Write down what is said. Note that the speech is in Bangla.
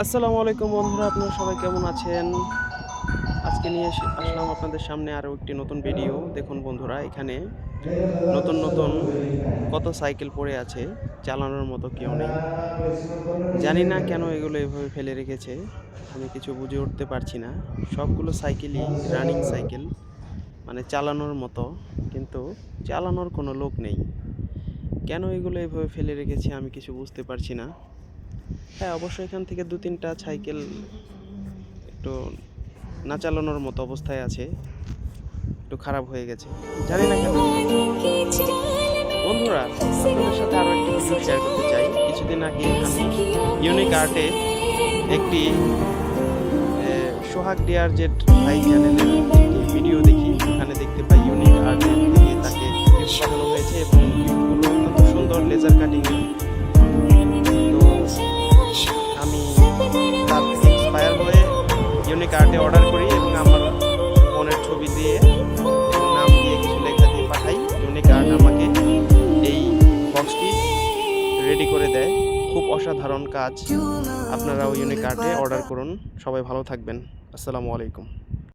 আসসালামু আলাইকুম বন্ধুরা, আপনারা সবাই কেমন আছেন? আজকে নিয়ে আসলাম আপনাদের সামনে আরও একটি নতুন ভিডিও দেখুন বন্ধুরা, এখানে নতুন নতুন কত সাইকেল পড়ে আছে, চালানোর মতো কেউ নেই। জানি না কেন এগুলো এভাবে ফেলে রেখেছে, আমি কিছু বুঝে উঠতে পারছি না। সবগুলো সাইকেলই রানিং সাইকেল মানে চালানোর মতো, কিন্তু চালানোর কোনো লোক নেই। কেন এগুলো এভাবে ফেলে রেখেছে আমি কিছু বুঝতে পারছি না। হ্যাঁ অবশ্যই এখান থেকে দু তিনটা সাইকেল একটু না চালানোর মতো অবস্থায় আছে। একটু খারাপ হয়ে গেছে। জানি না কেন। বন্ধুরা, আপনাদের সাথে আরও একটি ভিডিও শেয়ার করতে চাই। কিছুদিন আগে আমি ইউনিক আর্টে একটি সোহাগ ডিয়ার জেট ভাই চ্যানেলের ভিডিও দেখি। ওখানে দেখতে পাই ইউনিক আর্টের থেকে তাকে গিফট পাঠানো হয়েছে এবং গিফটগুলো অত্যন্ত সুন্দর লেজার কাটিং ইউনিক কার্ডে অর্ডার করি এবং আমার ফোনের ছবি দিয়ে এবং নাম দিয়ে কিছু লেখা দিয়ে পাঠাই। ইউনিক কার্ড আমাকে এই বক্সটি রেডি করে দেয়। খুব অসাধারণ কাজ। আপনারাও ইউনিক আর্টে অর্ডার করুন। সবাই ভালো থাকবেন। আসসালামু আলাইকুম।